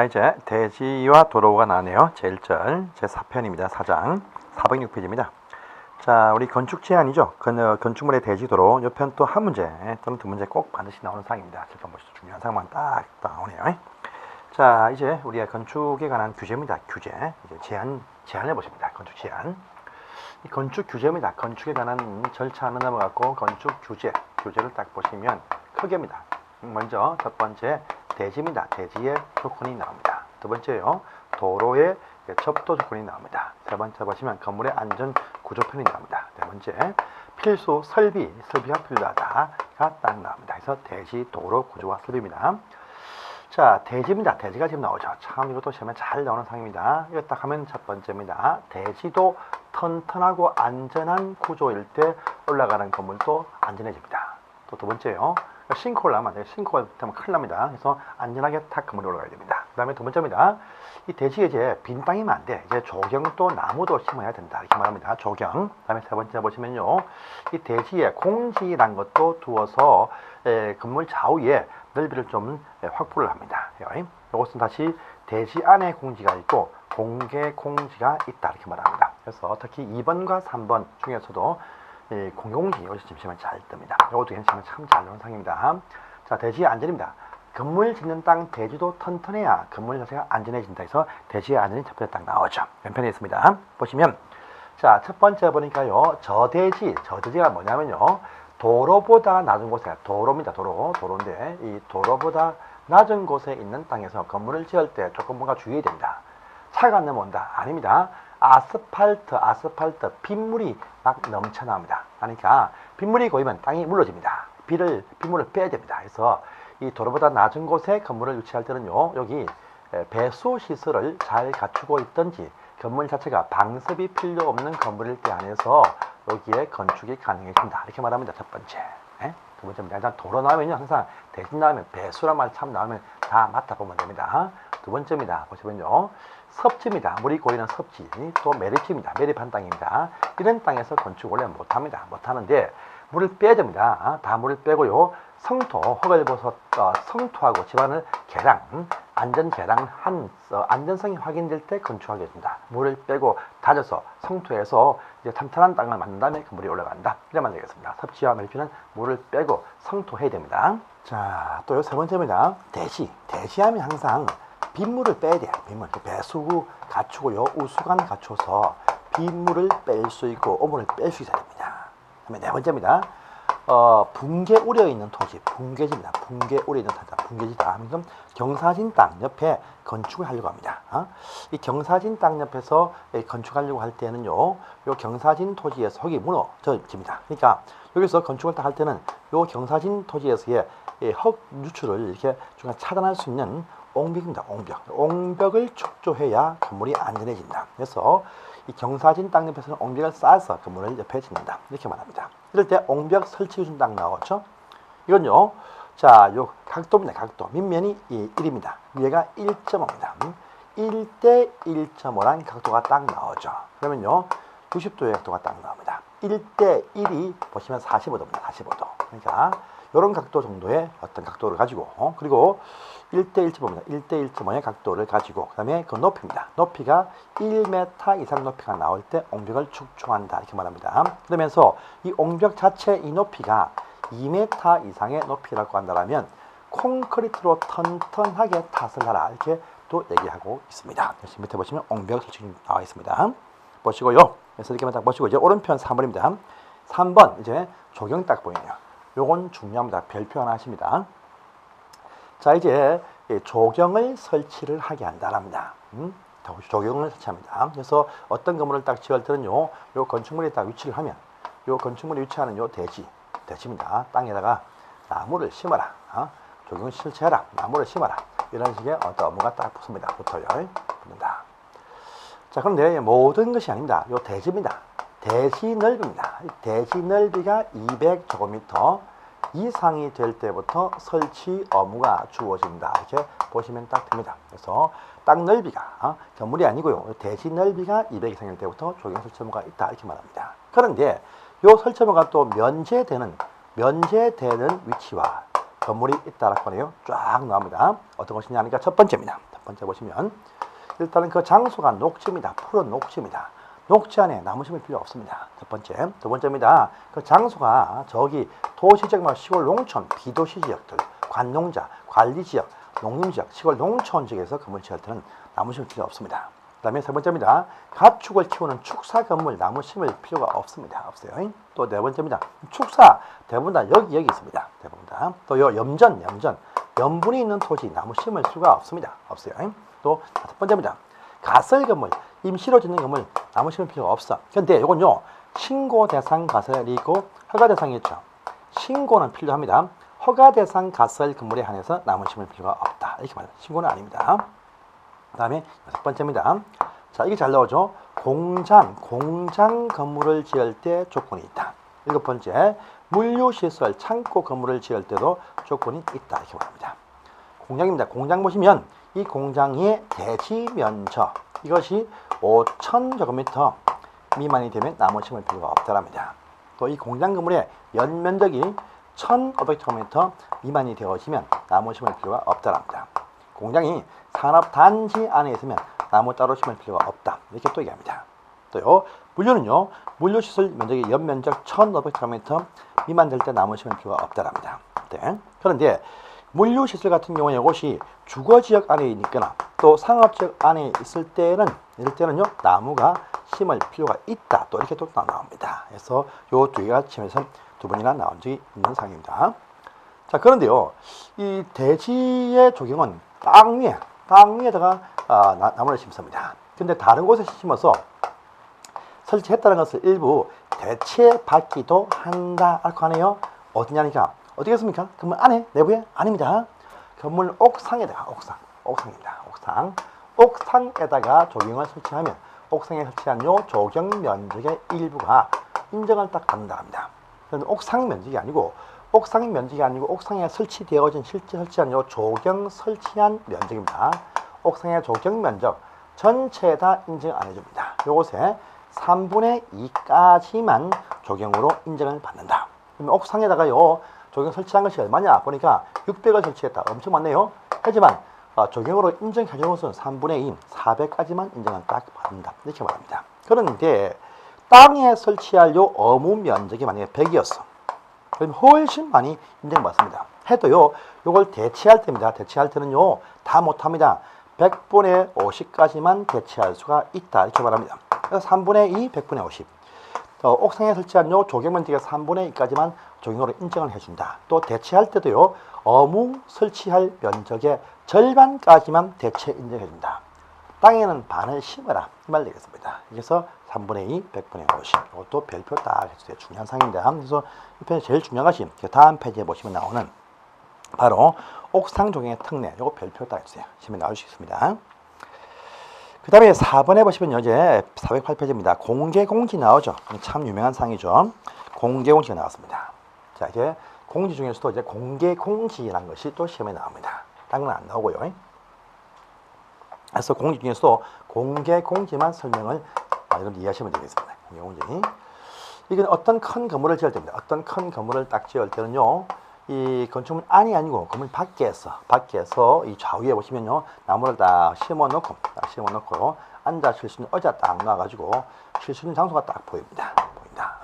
자 이제 대지와 도로가 나네요. 제1절 제4편입니다. 4장 406페이지입니다. 자 우리 건축 제한이죠. 건, 어, 건축물의 대지 도로 옆편 또 한 문제 또는 두 문제 꼭 반드시 나오는 사항입니다. 잠깐 보시죠. 중요한 사항만 딱, 딱 나오네요. 자 이제 우리가 건축에 관한 규제입니다. 규제 이제 제한 제한을 보십니다. 건축 제한. 이 건축 규제입니다. 건축에 관한 절차는 넘어갔고 건축 규제 규제를 딱 보시면 크게입니다. 먼저 첫 번째 대지입니다. 대지의 조건이 나옵니다. 두 번째요 도로의 접도 조건이 나옵니다. 세 번째 보시면 건물의 안전 구조편이 나옵니다. 네 번째 필수 설비 설비가 필요하다가 딱 나옵니다. 그래서 대지 도로 구조와 설비입니다. 자, 대지입니다. 대지가 지금 나오죠. 참 이것도 시험에 잘 나오는 상입니다. 이거 딱 하면 첫 번째입니다. 대지도 튼튼하고 안전한 구조일 때 올라가는 건물도 안전해집니다. 또 두 번째요. 싱크홀 나면 안 돼요. 싱크홀 되면 큰일 납니다. 그래서 안전하게 탁 건물이 올라가야 됩니다. 그 다음에 두 번째입니다. 이 대지에 이제 빈 땅이면 안 돼. 이제 조경도 나무도 심어야 된다. 이렇게 말합니다. 조경. 그 다음에 세 번째 보시면요. 이 대지에 공지란 것도 두어서 에, 건물 좌우에 넓이를 좀 에, 확보를 합니다. 예. 이것은 다시 대지 안에 공지가 있고 공개 공지가 있다. 이렇게 말합니다. 그래서 특히 2번과 3번 중에서도 이 공공지 여기서 점심은 잘 뜹니다. 이것도 괜찮으면 참잘 나오는 상입니다. 자, 대지의 안전입니다. 건물 짓는 땅 대지도 튼튼해야 건물 자체가 안전해진다 해서 대지의 안전이 첫 번째 딱 나오죠. 왼편에 있습니다. 보시면 자, 첫 번째 보니까요. 저대지, 저대지가 뭐냐면요. 도로보다 낮은 곳에 도로입니다. 도로, 도로인데 이 도로보다 낮은 곳에 있는 땅에서 건물을 지을 때 조금 뭔가 주의해야 됩니다. 차가 넘어온다. 아닙니다. 아스팔트, 아스팔트, 빗물이 막 넘쳐나옵니다. 그러니까 빗물이 고이면 땅이 물러집니다. 비를, 빗물을 빼야 됩니다. 그래서 이 도로보다 낮은 곳에 건물을 유치할 때는요, 여기 배수 시설을 잘 갖추고 있든지 건물 자체가 방습이 필요 없는 건물일 때 안에서 여기에 건축이 가능해진다. 이렇게 말합니다. 첫 번째. 예? 두 번째입니다. 일단 도로 나오면요, 항상 대신 나오면 배수란 말 참 나오면 다 맡아보면 됩니다. 두 번째입니다. 보시면요. 섭지입니다. 물이 고이는 섭지. 또 매립지입니다. 매립한 땅입니다. 이런 땅에서 건축 원래 못합니다. 못하는데 물을 빼야 됩니다. 아, 다 물을 빼고요. 성토, 허벌버섯 어, 성토하고 집안을 개량, 안전 개량한 어, 안전성이 확인될 때 건축하게 됩니다. 물을 빼고 다져서 성토해서 이제 탄탄한 땅을 만든 다음에 그 물이 올라간다. 이래만 되겠습니다. 섭지와 매립지는 물을 빼고 성토해야 됩니다. 자, 또 세 번째입니다. 대시. 대시하면 항상 빗물을 빼야 돼요. 빗물. 배수구 갖추고요. 우수관 갖춰서 빗물을 뺄 수 있고 오물을 뺄 수 있어야 됩니다. 그다음에 네 번째입니다. 어, 붕괴 우려 있는 토지, 붕괴지입니다. 붕괴 우려 있는 토지, 붕괴지다. 하면서 경사진 땅 옆에 건축을 하려고 합니다. 어? 이 경사진 땅 옆에서 이 건축하려고 할 때는요, 요 경사진 토지에서 흙이 무너집니다. 그러니까 여기서 건축을 딱 할 때는 요 경사진 토지에서의 이흙 유출을 이렇게 중간 차단할 수 있는 옹벽입니다. 옹벽. 옹벽을 축조해야 건물이 안전해진다. 그래서 이 경사진 땅 옆에서는 옹벽을 쌓아서 건물을 옆에 짓는다. 이렇게 말합니다. 이럴 때 옹벽 설치 기준 딱 나오죠. 이건요. 자, 요 각도입니다. 각도. 밑면이 이 1입니다. 위에가 1.5입니다. 1대 1.5란 각도가 딱 나오죠. 그러면요. 90도의 각도가 딱 나옵니다. 1대 1이 보시면 45도입니다. 45도. 그러니까 이런 각도 정도의 어떤 각도를 가지고 어? 그리고 1대 1.5입니다. 1대 1.5의 각도를 가지고 그 다음에 그 높이입니다. 높이가 1m 이상 높이가 나올 때 옹벽을 축조한다 이렇게 말합니다. 그러면서 이 옹벽 자체 이 높이가 2m 이상의 높이라고 한다면 콘크리트로 튼튼하게 탓을 하라 이렇게 또 얘기하고 있습니다. 그래서 밑에 보시면 옹벽 설치 나와 있습니다. 보시고요. 그래서 이렇게만 딱 보시고 이제 오른편 3번입니다. 3번 이제 조경 딱 보이네요. 요건 중요합니다. 별표 하나 하십니다. 자 이제 조경을 설치를 하게 한다랍니다. 음? 조경을 설치합니다. 그래서 어떤 건물을 딱 지을 때는요, 요 건축물에 딱 위치를 하면, 요 건축물에 위치하는 요 대지, 대지입니다. 땅에다가 나무를 심어라. 어? 조경을 설치해라. 나무를 심어라. 이런 식의 어떤 업무가 딱 붙습니다. 붙어요. 붙는다. 자, 그런데 모든 것이 아닙니다. 요 대지입니다. 대지 넓이입니다. 대지 넓이가 200제곱미터 이상이 될 때부터 설치 업무가 주어진다. 이렇게 보시면 딱 됩니다. 그래서 땅 넓이가 어, 건물이 아니고요. 대지 넓이가 200 이상일 때부터 조경 설치 업무가 있다. 이렇게 말합니다. 그런데 요 설치 업무가 또 면제되는 면제되는 위치와 건물이 있다라고 하네요. 쫙 나옵니다. 어떤 것이냐 하니까 첫 번째입니다. 첫 번째 보시면 일단은 그 장소가 녹지입니다. 푸른 녹지입니다. 녹지 안에 나무 심을 필요 없습니다. 첫 번째. 두 번째입니다. 그 장소가 저기 도시적 말 시골 농촌 비도시 지역들 관농자 관리 지역 농림 지역 시골 농촌 지역에서 건물 지을 때는 나무 심을 필요 없습니다. 그 다음에 세 번째입니다. 가축을 키우는 축사 건물 나무 심을 필요가 없습니다. 없어요. 또 네 번째입니다. 축사 대부분 다 여기 여기 있습니다. 대부분 다. 또 요 염전 염전 염분이 있는 토지 나무 심을 수가 없습니다. 없어요. 또 다섯 번째입니다. 가설 건물 임시로 짓는 건물 나무 심을 필요가 없어. 근데 이건요 신고 대상 가설이 있고 허가 대상이 있죠. 신고는 필요합니다. 허가 대상 가설 건물에 한해서 나무 심을 필요가 없다. 이렇게 말합니다. 신고는 아닙니다. 그 다음에 여섯 번째입니다. 자, 이게 잘 나오죠. 공장, 공장 건물을 지을 때 조건이 있다. 일곱 번째, 물류시설, 창고 건물을 지을 때도 조건이 있다. 이렇게 말합니다. 공장입니다. 공장 보시면 이 공장의 대지 면적 이것이 5,000제곱미터 미만이 되면 나무 심을 필요가 없다랍니다. 또 이 공장 건물의 연면적이 1,500제곱미터 미만이 되어지면 나무 심을 필요가 없다랍니다. 공장이 산업 단지 안에 있으면 나무 따로 심을 필요가 없다. 이렇게 또 얘기합니다. 또요, 물류는요, 물류시설 면적이 연면적 1,500제곱미터 미만 될 때 나무 심을 필요가 없다랍니다. 네. 그런데 물류시설 같은 경우에 이것이 주거지역 안에 있거나 또 상업지역 안에 있을 때는 이럴 때는요 나무가 심을 필요가 있다 또 이렇게 또 나옵니다. 그래서 요 두 개가 침에서 두 번이나 나온 적이 있는 상입니다. 자 그런데요 이 대지의 조경은 땅 위에 땅 위에다가 아, 나, 나무를 심습니다. 근데 다른 곳에 심어서 설치했다는 것을 일부 대체받기도 한다 고 하네요. 어디냐니까 어떻게 했습니까? 건물 안에 내부에 아닙니다. 건물 옥상에다가 옥상 옥상입니다. 옥상 옥상에다가 조경을 설치하면 옥상에 설치한 요 조경 면적의 일부가 인정을 딱 받는다 합니다. 그런데 옥상 면적이 아니고 옥상 면적이 아니고 옥상에 설치되어진 실제 설치한 요 조경 설치한 면적입니다. 옥상의 조경 면적 전체 다 인정 안 해줍니다. 요것에 3분의 2까지만 조경으로 인정을 받는다. 그러면 옥상에다가 요 조경 설치한 것이 얼마냐 보니까 600을 설치했다. 엄청 많네요. 하지만 어, 조경으로 인정해 주는 것은 3분의 2, 400까지만 인정을 딱 받는다. 이렇게 말합니다. 그런데 땅에 설치할 요 어무 면적이 만약에 100이었어. 그럼 훨씬 많이 인정받습니다. 해도요, 요걸 대체할 때입니다. 대체할 때는요, 다 못합니다. 100분의 50까지만 대체할 수가 있다. 이렇게 말합니다. 그래서 3분의 2, 100분의 50. 어, 옥상에 설치한 요 조경 면적의 3분의 2까지만 조경으로 인정을 해준다. 또 대체할 때도요, 어무 설치할 면적의 절반까지만 대체 인정해준다. 땅에는 반을 심어라. 이 말 되겠습니다. 그래서 3분의 2, 100분의 50. 이것도 별표 딱 해주세요. 중요한 상입니다. 그래서 이 편에 제일 중요한 것이 그 다음 페이지에 보시면 나오는 바로 옥상 조경의 특례. 이거 별표 딱 해주세요. 시험에 나올 수 있습니다. 그 다음에 4번에 보시면 이제 408페이지입니다. 공개공지 나오죠. 참 유명한 상이죠. 공개공지가 나왔습니다. 자, 이제 공지 중에서도 이제 공개공지라는 것이 또 시험에 나옵니다. 다른 건 안 나오고요. 그래서 공지 중에서도 공개공지만 설명을 아, 이건 이해하시면 되겠습니다. 공개공지. 이건 어떤 큰 건물을 지을 때입니다. 어떤 큰 건물을 딱 지을 때는요. 이 건축물 안이 아니고 건물 밖에서 밖에서 이 좌우에 보시면요 나무를 딱 심어 놓고 딱 심어 놓고 앉아 쉴 수 있는 의자 딱 놔가지고 쉴 수 있는 장소가 딱 보입니다 보인다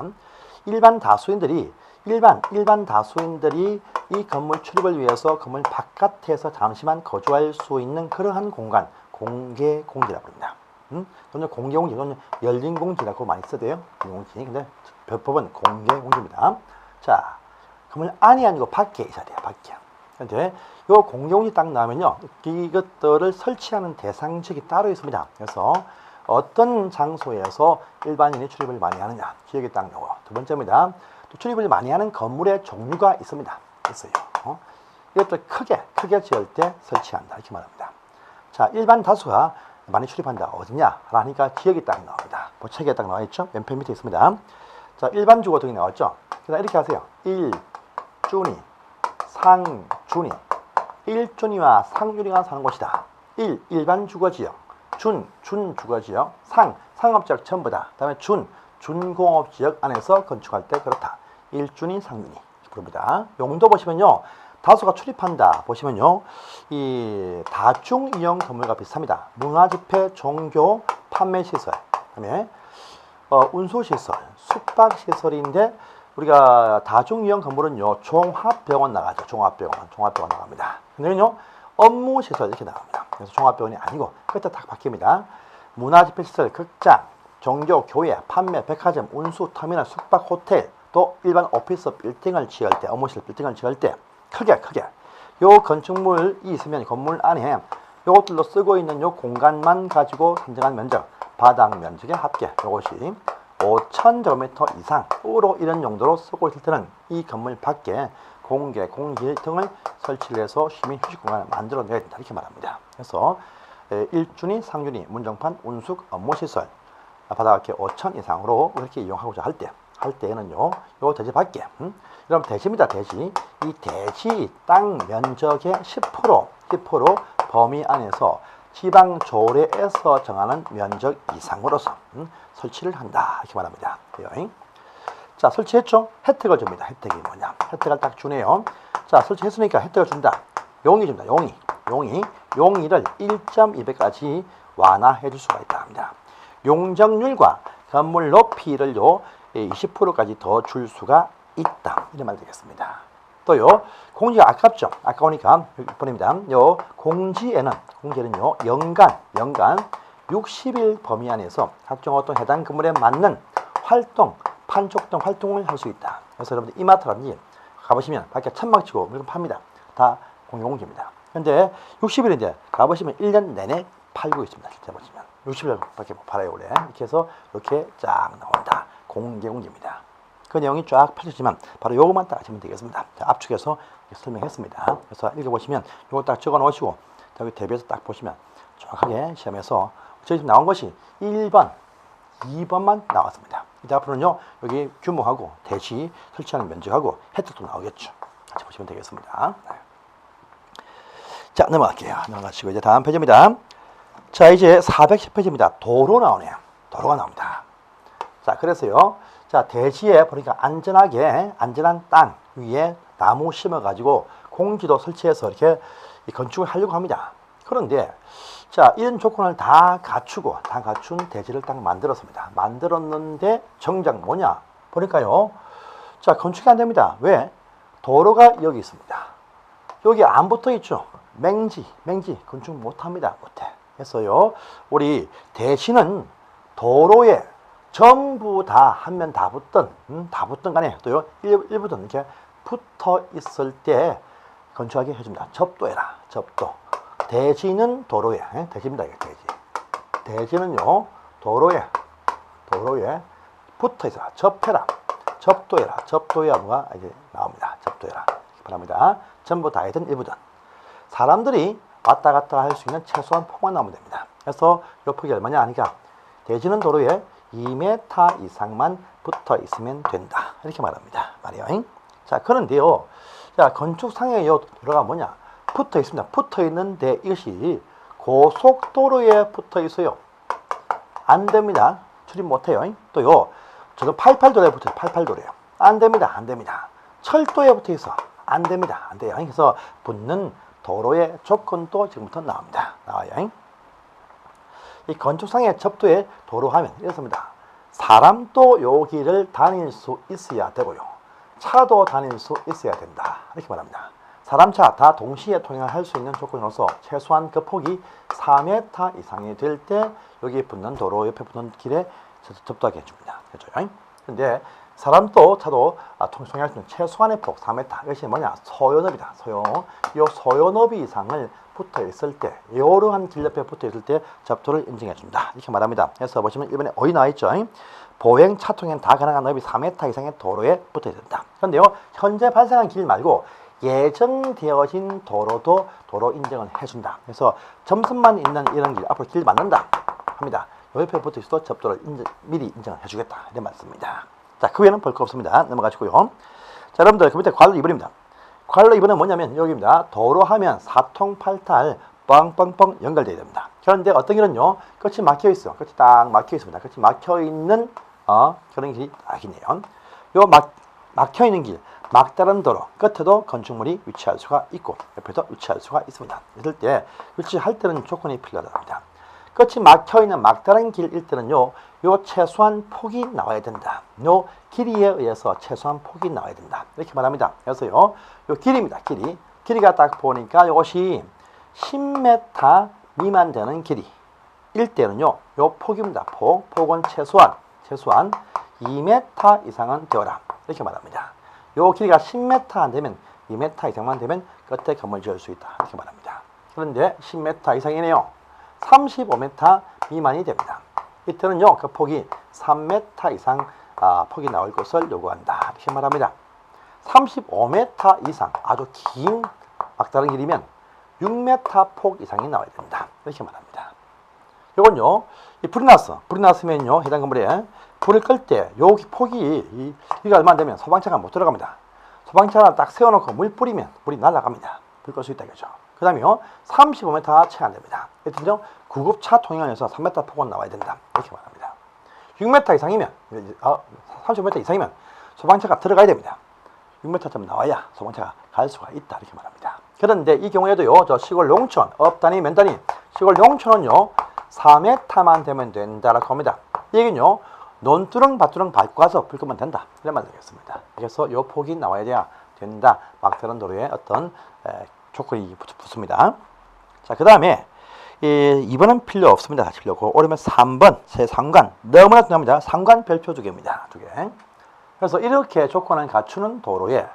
일반 다수인들이 일반 일반 다수인들이 이 건물 출입을 위해서 건물 바깥에서 잠시만 거주할 수 있는 그러한 공간 공개 공지라고 합니다. 음? 저는 공개 공지, 저는 열린 공지라고 많이 쓰대요. 공지. 근데 법은 공개 공지입니다. 자, 건물 안이 아니고 밖에 있어야 돼요. 밖에. 근데 요 공지 딱 나오면요, 이것들을 설치하는 대상직이 따로 있습니다. 그래서 어떤 장소에서 일반인이 출입을 많이 하느냐, 기억이 딱 나오고 두 번째입니다. 또 출입을 많이 하는 건물의 종류가 있습니다. 있어요. 어? 이것도 크게, 크게 지을 때 설치한다. 이렇게 말합니다. 자, 일반 다수가 많이 출입한다. 어디냐? 하니까 지역이 딱 나옵니다. 뭐 책에 딱 나와 있죠? 왼편 밑에 있습니다. 자, 일반 주거 등이 나왔죠? 그다음 이렇게 하세요. 1, 준이, 상준이. 1준이와 상준이가 사는 곳이다. 1, 일반 주거지역. 준, 준주거지역. 상, 상업지역 전부다. 그 다음에 준, 준공업지역 안에서 건축할 때 그렇다. 1준이, 상준이. 부릅니다. 용도 보시면요. 다수가 출입한다 보시면요. 이 다중 이용 건물과 비슷합니다. 문화집회, 종교, 판매시설, 그다음에 어, 운수시설, 숙박시설인데 우리가 다중이용 건물은요 종합병원 나가죠. 종합병원, 종합병원 나갑니다. 근데는요 업무시설 이렇게 나갑니다. 그래서 종합병원이 아니고 그때 딱 바뀝니다. 문화집회시설, 극장, 종교, 교회, 판매, 백화점, 운수, 터미널, 숙박, 호텔, 또 일반 오피스 빌딩을 지을 때, 업무실 빌딩을 지을 때 크게 크게 요 건축물이 있으면 건물 안에 요것들로 쓰고 있는 요 공간만 가지고 선정한 면적, 바닥 면적의 합계 요것이 5,000제곱미터 이상으로 이런 용도로 쓰고 있을 때는 이 건물 밖에 공개, 공실 등을 설치를 해서 시민 휴식 공간을 만들어내야 된다 이렇게 말합니다. 그래서 에, 일준이, 상준이, 문정판, 운숙, 업무시설 바닥에 5천 이상으로 이렇게 이용하고자 할 때, 할 때에는요, 요 대지 밖에, 음? 여러분 대지입니다, 대지. 이 대지 땅 면적의 10%, 10% 범위 안에서 지방 조례에서 정하는 면적 이상으로서 음? 설치를 한다 이렇게 말합니다. 그래요. 자 설치했죠? 혜택을 줍니다. 혜택이 뭐냐? 혜택을 딱 주네요. 자 설치했으니까 혜택을 준다. 용이 줍니다. 용이 용이 용이를 1.2배까지 완화해 줄 수가 있다 합니다. 용적률과 건물 높이를요 20%까지 더 줄 수가 있다 이런 말 되겠습니다. 또요 공지가 아깝죠. 아까우니까 보냅니다. 요 공지에는 공지는요 연간 연간 60일 범위 안에서 각종 어떤 해당 건물에 맞는 활동 판촉 등 활동을 할 수 있다. 그래서 여러분들 이마트라든지 가보시면 밖에 천막 치고 물건 팝니다. 다 공용공지입니다. 근데 60일인데 가보시면 1년 내내 팔고 있습니다. 실제 보시면 60일 밖에 못 팔아요 원래 이렇게 해서 이렇게 쫙 나온다. 공개공지입니다. 그 내용이 쫙 펼쳐지만 바로 요것만 딱 하시면 되겠습니다. 자, 압축해서 설명했습니다. 그래서 읽어보시면 요거 딱 적어 놓으시고 여기 대비해서 딱 보시면 정확하게 시험에서 저희 지금 나온 것이 1번, 2번만 나왔습니다. 이제 앞으로는요 여기 규모하고 대시 설치하는 면적하고 혜택도 나오겠죠. 같이 보시면 되겠습니다. 네. 자 넘어갈게요. 넘어가시고 이제 다음 페이지입니다. 자 이제 410페이지입니다. 도로 나오네요. 도로가 나옵니다. 자 그래서요. 자 대지에 보니까 안전하게 안전한 땅 위에 나무 심어 가지고 공지도 설치해서 이렇게 이 건축을 하려고 합니다. 그런데 자 이런 조건을 다 갖추고 다 갖춘 대지를 딱 만들었습니다. 만들었는데 정작 뭐냐 보니까요. 자 건축이 안 됩니다. 왜? 도로가 여기 있습니다. 여기 안 붙어 있죠. 맹지, 맹지 건축 못 합니다. 못해. 그래서요. 우리 대신은 도로에 전부 다 하면 다 붙든 음, 다 붙든 간에 또요 일, 일부든 이렇게 붙어 있을 때 건축하게 해줍니다. 접도해라. 접도. 대지는 도로에 예? 대지입니다. 이게 대지. 대지는요 도로에 도로에 붙어 있어라. 접해라. 접도해라. 접도해야 뭐가 이제 나옵니다. 접도해라. 바랍니다. 전부 다 해든 일부든 사람들이 왔다 갔다 할 수 있는 최소한 폭만 나오면 됩니다. 그래서 요 폭이 얼마냐 하니까 대지는 도로에 2m 이상만 붙어 있으면 된다. 이렇게 말합니다. 말이요. 자, 그런데요. 자, 건축상의 요 도로가 뭐냐? 붙어 있습니다. 붙어 있는데 이것이 고속도로에 붙어 있어요. 안 됩니다. 출입 못 해요. 또요. 저도 88도로에 붙어 있어요. 88도로에요. 안 됩니다. 안 됩니다. 철도에 붙어 있어. 안 됩니다. 안 돼요. 그래서 붙는 도로의 조건도 지금부터 나옵니다. 나와요. 이 건축상의 접도에 도로 하면 이렇습니다. 사람도 요 길을 다닐 수 있어야 되고요. 차도 다닐 수 있어야 된다. 이렇게 말합니다. 사람, 차 다 동시에 통행할 수 있는 조건으로서 최소한 그 폭이 4m 이상이 될 때 여기 붙는 도로 옆에 붙는 길에 접도하게 해줍니다. 그죠? 근데 사람도 차도 아, 통행할 수 있는 최소한의 폭 4m 이것이 뭐냐? 소요너비다. 소요 이 소요너비 이상을 붙어 있을 때 이러한 길 옆에 붙어 있을 때 접도를 인정해 준다. 이렇게 말합니다. 그래서 보시면 1번에 어이 나와 있죠? 보행 차 통행 다 가능한 너비 4m 이상의 도로에 붙어 있야 된다. 그런데요 현재 발생한 길 말고 예정되어진 도로도 도로 인정을 해준다. 그래서 점선만 있는 이런 길 앞으로 길 맞는다. 합니다. 요 옆에 붙어 있어도 접도를 인정, 미리 인정을 해주겠다. 이런 말씀입니다 자, 그 외에는 볼 거 없습니다. 넘어가시고요. 자, 여러분들, 그 밑에 관로 2번입니다. 관로 2번은 뭐냐면 여기입니다. 도로 하면 사통팔탈 뻥뻥뻥 연결되어야 됩니다. 그런데 어떤 길은요, 끝이 막혀 있어. 끝이 딱 막혀 있습니다. 끝이 막혀 있는, 어, 그런 길이 딱이네요. 요 막, 막혀 있는 길, 막다른 도로 끝에도 건축물이 위치할 수가 있고 옆에도 위치할 수가 있습니다. 이럴 때 위치할 때는 조건이 필요하답니다. 끝이 막혀 있는 막다른 길일 때는요, 요 최소한 폭이 나와야 된다. 요 길이에 의해서 최소한 폭이 나와야 된다. 이렇게 말합니다. 그래서요, 요 길입니다. 길이. 길이가 딱 보니까 이것이 10m 미만 되는 길이. 일 때는요, 요 폭입니다. 폭. 폭은 최소한, 최소한 2m 이상은 되어라. 이렇게 말합니다. 요 길이가 10m 안 되면 2m 이상만 되면 끝에 건물 지을 수 있다. 이렇게 말합니다. 그런데 10m 이상이네요. 35m 미만이 됩니다. 이때는요, 그 폭이 3m 이상 아, 폭이 나올 것을 요구한다. 이렇게 말합니다. 35m 이상 아주 긴 막다른 길이면 6m 폭 이상이 나와야 된다. 이렇게 말합니다. 요건요, 이 불이 났어. 불이 났으면요, 해당 건물에 불을 끌 때 요 폭이 이 길이가 얼마 안 되면 소방차가 못 들어갑니다. 소방차를 딱 세워놓고 물 뿌리면 불이 날아갑니다. 불 끌 수 있다 이거죠. 그 다음에요, 35m 채 안 됩니다. 이때는요, 구급차 통행에서 3m 폭은 나와야 된다. 이렇게 말합니다. 6m 이상이면, 아, 35m 이상이면 소방차가 들어가야 됩니다. 6m쯤 나와야 소방차가 갈 수가 있다. 이렇게 말합니다. 그런데 이 경우에도요, 저 시골 농촌, 업 단위, 면 단위, 시골 농촌은요, 4m만 되면 된다라고 합니다. 이 얘기는요, 논두렁, 밭두렁 밟고 가서 불 끄면 된다. 이런 말 되겠습니다. 그래서 요 폭이 나와야 돼야 된다. 막다른 도로에 어떤 에, 조건이 붙, 붙습니다. 자, 그 다음에 이 2번은 필요 없습니다. 하시려고. 오르면 3번, 새 상관. 너무나 중요합니다. 상관 별표 두 개입니다. 두 개. 그래서 이렇게 조건을 갖추는 도로에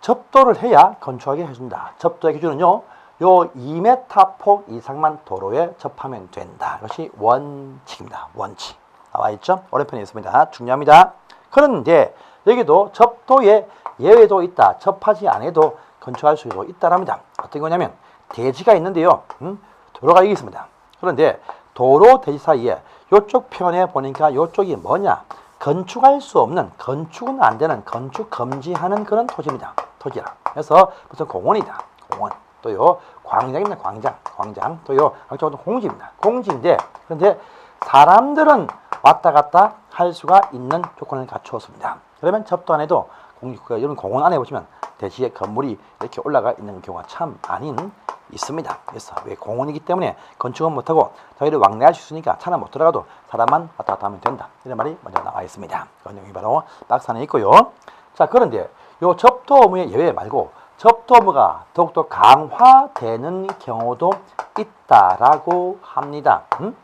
접도를 해야 건축하게 해준다. 접도의 기준은요, 요 2m 폭 이상만 도로에 접하면 된다. 이것이 원칙입니다. 원칙. 나와 있죠? 오른편에 있습니다. 중요합니다. 그런데 여기도 접도에 예외도 있다. 접하지 않아도 건축할 수도 있다랍니다. 어떤 거냐면 대지가 있는데요. 음? 도로가 여기 있습니다. 그런데 도로 대지 사이에 이쪽 편에 보니까 이쪽이 뭐냐? 건축할 수 없는 건축은 안 되는 건축 금지하는 그런 토지입니다. 토지라. 그래서 무슨 공원이다. 공원. 또요 광장입니다. 광장. 광장. 또요 이쪽은 공지입니다. 공지인데 그런데 사람들은 왔다 갔다 할 수가 있는 조건을 갖추었습니다. 그러면 접도 안 해도 공, 그 이런 공원 안에 보시면 대지에 건물이 이렇게 올라가 있는 경우가 참 많이 있습니다. 그래서 왜 공원이기 때문에 건축은 못하고 저희를 왕래할 수 있으니까 차는 못 들어가도 사람만 왔다 갔다 하면 된다. 이런 말이 먼저 나와 있습니다. 그 내용이 바로 박산에 있고요. 자 그런데 요 접도 의무의 예외 말고 접도 의무가 더욱더 강화되는 경우도 있다라고 합니다. 음?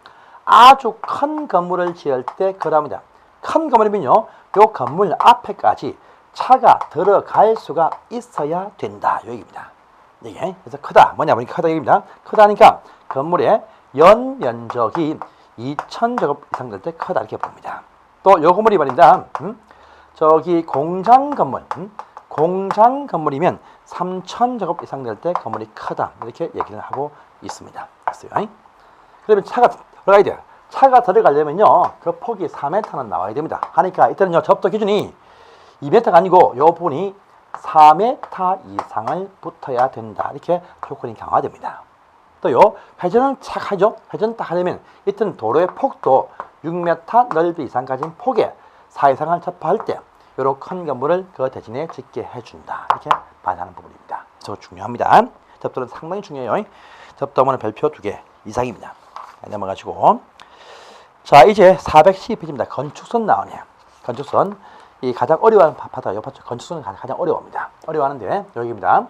아주 큰 건물을 지을 때 그럽니다. 큰 건물이면요, 요 건물 앞에까지 차가 들어갈 수가 있어야 된다. 여기입니다. 이게 그래서 크다. 뭐냐 보니까 크다 얘기입니다. 크다니까 건물의 연 면적이 2,000제곱 이상 될 때 크다 이렇게 봅니다. 또 요 건물이 말입니다. 음? 저기 공장 건물, 음? 공장 건물이면 3,000제곱 이상 될 때 건물이 크다 이렇게 얘기를 하고 있습니다. 됐어요. 그러면 차가 들어가야 돼요. 차가 들어가려면요, 그 폭이 4m는 나와야 됩니다. 하니까 이때는요, 접도 기준이 2m가 아니고 요 부분이 4m 이상을 붙어야 된다. 이렇게 조건이 강화됩니다. 또요, 회전은 착 하죠? 회전 딱 하려면 이때는 도로의 폭도 6m 넓이 이상 가진 폭에 4 이상을 접할 때 요런 큰 건물을 그 대신에 짓게 해준다. 이렇게 반하는 부분입니다. 그래서 중요합니다. 접도는 상당히 중요해요. 접도문은 별표 두개 이상입니다. 넘어가시고 자 이제 412페이지입니다. 건축선 나오네요. 건축선 이 가장 어려운 옆 파트 건축선은 가장 어려웁니다. 어려워하는데 여기입니다.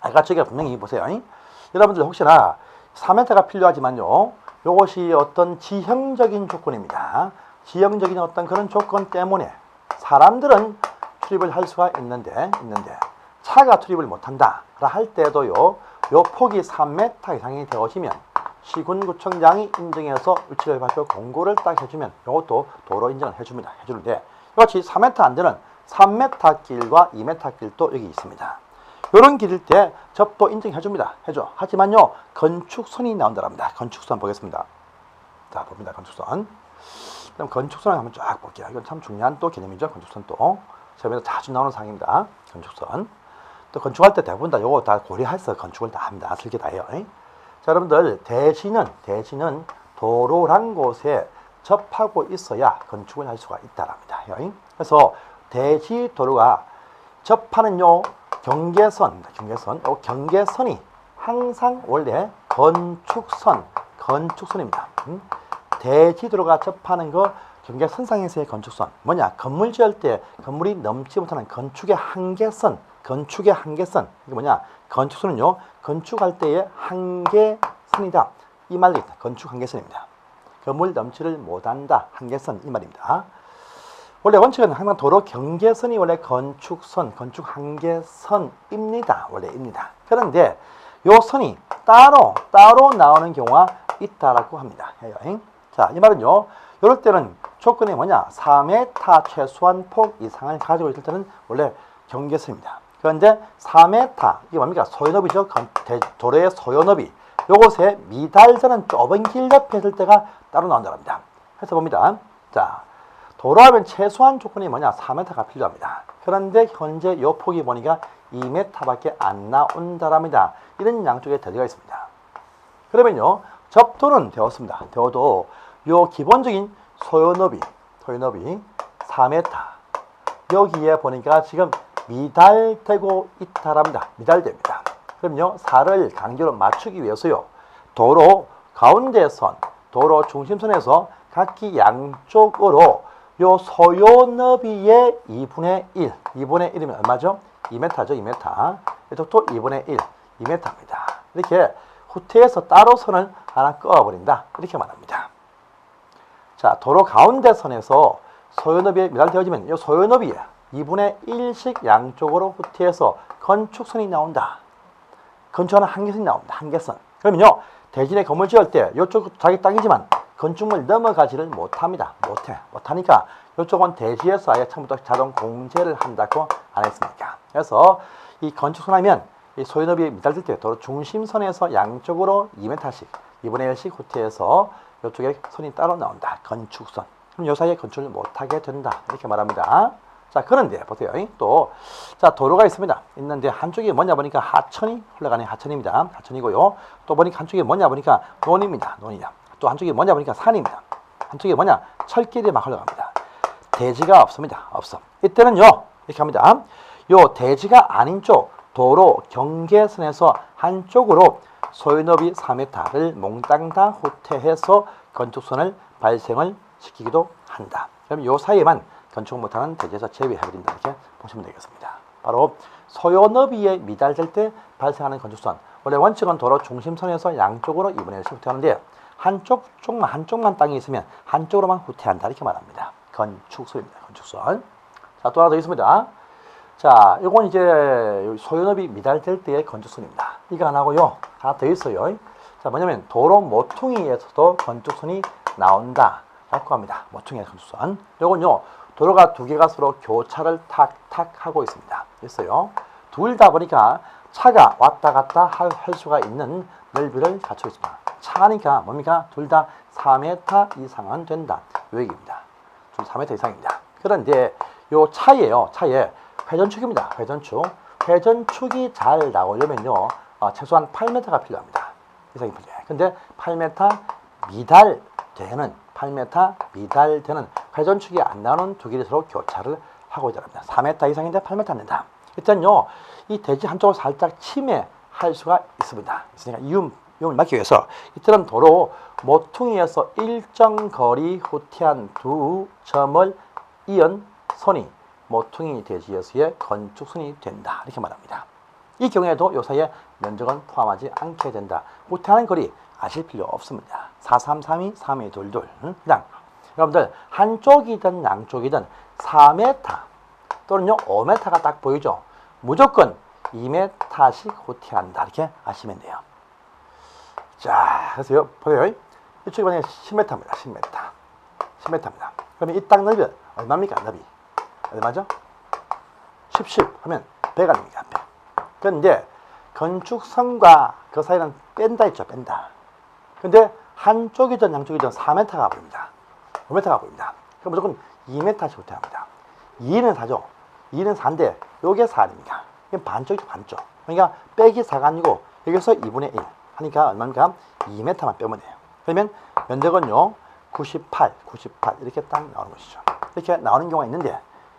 아까 저기가 분명히 보세요. 여러분들 혹시나 3m가 필요하지만요. 이것이 어떤 지형적인 조건입니다. 지형적인 어떤 그런 조건 때문에 사람들은 출입을 할 수가 있는데 있는데 차가 출입을 못한다. 할 때도요. 요 폭이 3m 이상이 되어지면 시군구청장이 인정해서 위치를 발표 공고를 딱 해주면 이것도 도로 인정을 해줍니다. 해주는데 이 같이 4m 안 되는 3m 길과 2m 길도 여기 있습니다. 이런 길일 때 접도 인정해줍니다. 해줘. 하지만요 건축선이 나온다랍니다. 건축선 보겠습니다. 자 봅니다. 건축선. 그럼 건축선을 한번 쫙 볼게요. 이건 참 중요한 또 개념이죠. 건축선 또 시험에서 자주 나오는 상입니다. 건축선. 또 건축할 때 대부분 다 요거 다 고려해서 건축을 다 합니다. 설계 다 해요. 자, 여러분들 대신은 대신은 도로란 곳에 접하고 있어야 건축을 할 수가 있다랍니다. 그래서 대지 도로가 접하는 요 경계선, 경계선, 요 경계선이 항상 원래 건축선, 건축선입니다. 음? 대지도로가 접하는 거 경계선상에서의 건축선. 뭐냐? 건물 지을 때 건물이 넘지 못하는 건축의 한계선 건축의 한계선. 이게 뭐냐? 건축선은요 건축할 때의 한계선이다. 이 말이 있다. 건축 한계선입니다 건물 넘지를 못한다. 한계선 이 말입니다. 원래 원칙은 항상 도로 경계선이 원래 건축선 건축 한계선입니다. 원래입니다. 그런데 요 선이 따로 따로 나오는 경우가 있다라고 합니다. 자 이 말은요. 이럴 때는 조건이 뭐냐? 4m 최소한 폭 이상을 가지고 있을 때는 원래 경계선입니다. 그런데 4m 이게 뭡니까? 대- 도로의 소연업이 요것에 미달선은 좁은 길 옆에 있을 때가 따로 나온다고 합니다. 해서 봅니다. 자, 도로하면 최소한 조건이 뭐냐? 4m가 필요합니다. 그런데 현재 요 폭이 보니까 2m밖에 안 나온다랍니다. 이런 양쪽에 대지가 있습니다. 그러면요 접도는 되었습니다. 되어도 요 기본적인 소요 너비 소요 너비 4m 여기에 보니까 지금 미달되고 있다랍니다. 미달됩니다. 그럼요 4를 강제로 맞추기 위해서요 도로 가운데선 도로 중심선에서 각기 양쪽으로 요 소요 너비의 2분의 1 2분의 1이면 얼마죠? 2m죠 2m 이쪽도 2분의 1 2m입니다. 이렇게 후퇴해서 따로 선을 하나 꺼버린다. 이렇게 말합니다. 자, 도로 가운데 선에서 소요너비에 미달되어지면 이 소요너비에 2분의 1씩 양쪽으로 후퇴해서 건축선이 나온다. 건축하는 한계선이 나옵니다. 한계선. 그러면요, 대진에 건물 지을 때 이쪽 자기 땅이지만 건축물 넘어가지를 못합니다. 못해. 못하니까 이쪽은 대지에서 아예 처음부터 자동 공제를 한다고 안 했습니까? 그래서 이 건축선 하면 이 소유너비에 미달될 때 도로 중심선에서 양쪽으로 2m씩 2분의 1씩 후퇴해서 이쪽에 선이 따로 나온다. 건축선. 그럼 요 사이에 건축을 못하게 된다. 이렇게 말합니다. 자, 그런데 보세요. 또, 자, 도로가 있습니다. 있는데 한쪽이 뭐냐 보니까 하천이 흘러가는 하천입니다. 하천이고요. 또 보니까 한쪽이 뭐냐 보니까 논입니다. 논이야. 또 한쪽이 뭐냐 보니까 산입니다. 한쪽이 뭐냐? 철길이 막 흘러갑니다. 대지가 없습니다. 없어. 이때는요, 이렇게 합니다. 요 대지가 아닌 쪽 도로 경계선에서 한쪽으로 소유너비 4m를 몽땅 다 후퇴해서 건축선을 발생을 시키기도 한다. 그럼 요 사이에만 건축 못하는 대지에서 제외해버린다. 이렇게 보시면 되겠습니다. 바로 소요너비에 미달될 때 발생하는 건축선. 원래 원칙은 도로 중심선에서 양쪽으로 2분의 1씩 후퇴하는데 한쪽 쪽만 한쪽만 땅이 있으면 한쪽으로만 후퇴한다 이렇게 말합니다. 건축선입니다. 건축선. 자, 또 하나 더 있습니다. 자, 이건 이제 소연업이 미달될 때의 건축선입니다. 이거 하나고요. 하나 더 있어요. 자, 뭐냐면 도로 모퉁이에서도 건축선이 나온다. 라고 합니다. 모퉁이의 건축선. 요건요. 도로가 두 개가 서로 교차를 탁탁 하고 있습니다. 있어요. 둘다 보니까 차가 왔다 갔다 할, 할 수가 있는 넓이를 갖추고 있습니다. 차니까 뭡니까? 둘 다 4m 이상은 된다. 요 얘기입니다. 좀 4m 이상입니다. 그런데 요 차예요. 차에 회전축입니다. 회전축. 회전축이 잘 나오려면요. 어, 최소한 8m가 필요합니다. 이상이 필요해요. 근데 8m 미달 되는 8m 미달되는 회전축이 안 나오는 두 길이 서로 교차를 하고 있답니다. 4m 이상인데 8m 안 된다. 일단요. 이 대지 한쪽을 살짝 침해할 수가 있습니다. 있으니까 이음 이음을 막기 위해서 이때는 도로 모퉁이에서 일정 거리 후퇴한 두 점을 이은 선이 모퉁이 대지에서의 건축선이 된다. 이렇게 말합니다. 이 경우에도 요 사이에 면적은 포함하지 않게 된다. 후퇴하는 거리 아실 필요 없습니다. 4332, 3222. 그냥 여러분들 한쪽이든 양쪽이든 4m 또는요 5m가 딱 보이죠. 무조건 2m씩 후퇴한다. 이렇게 아시면 돼요. 자, 그래서 요, 보여요. 이쪽이 만약에 10m입니다. 10m. 10m입니다. 그러면 이 땅 넓이 얼마입니까? 넓이. 얼마죠? 10, 10 하면 100 아닙니까? 100. 그런데 건축선과 그 사이는 뺀다 했죠. 뺀다. 근데 한쪽이든 양쪽이든 4m가 보입니다. 5m가 보입니다. 그럼 무조건 2m씩 후퇴합니다. 2는 4죠. 2는 4인데 요게 4입니다. 이게 반쪽이죠. 반쪽. 그러니까 빼기 4가 아니고 여기서 2분의 1 하니까 얼마입니까? 2m만 빼면 돼요. 그러면 면적은요. 98, 98 이렇게 딱 나오는 것이죠. 이렇게 나오는 경우가 있는데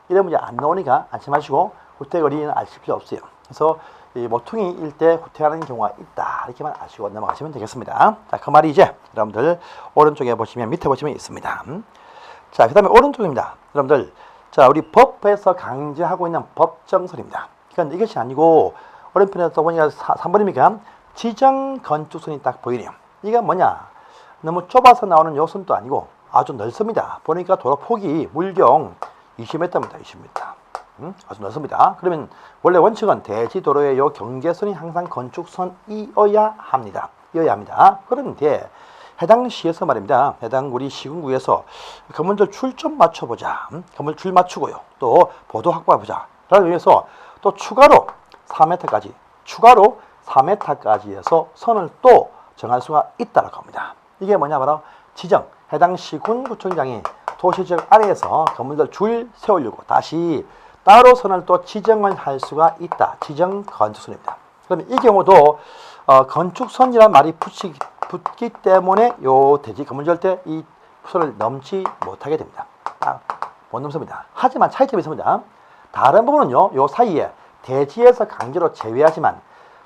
이런 문제 안 나오니까 안심하시고 후퇴거리는 아실 필요 없어요. 그래서 이 모퉁이일 때 후퇴하는 경우가 있다. 이렇게만 아시고 넘어가시면 되겠습니다. 자, 그 말이 이제 여러분들 오른쪽에 보시면 밑에 보시면 있습니다. 음. 자, 그 다음에 오른쪽입니다. 여러분들, 자, 우리 법에서 강제하고 있는 법정설입니다. 그러니까 이것이 아니고 오른편에 또 보니까 3번이니까 지정 건축선이 딱 보이네요. 이게 뭐냐? 너무 좁아서 나오는 요선도 아니고 아주 넓습니다. 보니까 도로 폭이 물경 20m입니다. 20m. 음? 아주 넓습니다. 그러면 원래 원칙은 대지도로의 요 경계선이 항상 건축선이어야 합니다. 이어야 합니다. 그런데 해당 시에서 말입니다. 해당 우리 시군구에서 건물들 줄좀 맞춰보자. 음? 건물 줄 맞추고요. 또 보도 확보해보자. 라는 의미에서 또 추가로 4m까지 추가로 4m까지 해서 선을 또 정할 수가 있다고 합니다. 이게 뭐냐 바로 지정 해당 시군구청장이 도시지역 아래에서 건물들 줄 세우려고 다시 따로 선을 또 지정을 할 수가 있다. 지정 건축선입니다. 그러면 이 경우도 어, 건축선이라는 말이 붙이, 붙기 때문에 요 대지 건물지을 때이 선을 넘지 못하게 됩니다. 아, 못 넘습니다. 하지만 차이점이 있습니다. 다른 부분은요, 요 사이에 대지에서 강제로 제외하지만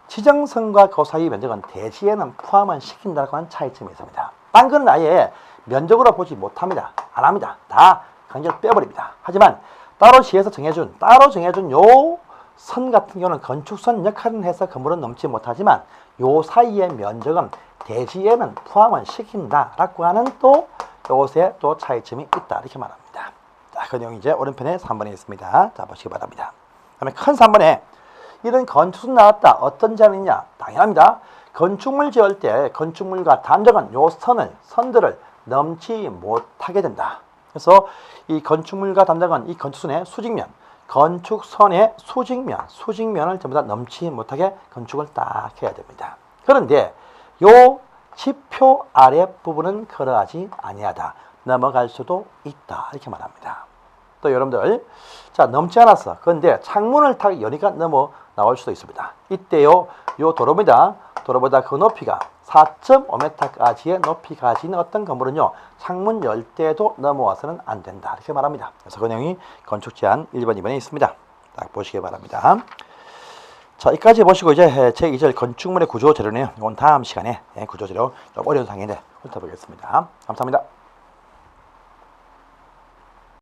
지정선과 그 사이 면적은 대지에는 포함을 시킨다고 하는 차이점이 있습니다. 딴 거는 아예 면적으로 보지 못합니다. 안 합니다. 다 강제로 빼버립니다. 하지만 따로 시에서 정해준, 따로 정해준 요 선 같은 경우는 건축선 역할은 해서 건물은 넘지 못하지만 요 사이의 면적은 대지에는 포함을 시킨다라고 하는 또 요것에 또 차이점이 있다 이렇게 말합니다. 자, 그 내용이 이제 오른편에 3번에 있습니다. 자, 보시기 바랍니다. 그다음에 큰 3번에 이런 건축선 나왔다. 어떤 자리냐? 당연합니다. 건축물 지을 때 건축물과 단정한 요 선을 선들을 넘지 못하게 된다. 그래서 이 건축물과 담당은 이 건축선의 수직면, 건축선의 수직면, 수직면을 전부 다 넘지 못하게 건축을 딱 해야 됩니다. 그런데 요 지표 아래 부분은 그러하지 아니하다. 넘어갈 수도 있다. 이렇게 말합니다. 또 여러분들 자 넘지 않았어. 그런데 창문을 딱 여니까 넘어 나올 수도 있습니다. 이때요 요 도로입니다. 도로보다 그 높이가 4.5m까지의 높이가 지는 어떤 건물은요 창문 열 때도 넘어와서는 안 된다 이렇게 말합니다. 그래서 그 내용이 건축 제한 1번 2번에 있습니다. 딱 보시기 바랍니다. 자, 여기까지 보시고 이제 제 2절 건축물의 구조 재료네요. 이건 다음 시간에 예, 구조 재료 좀 어려운 상인데 훑어보겠습니다. 감사합니다.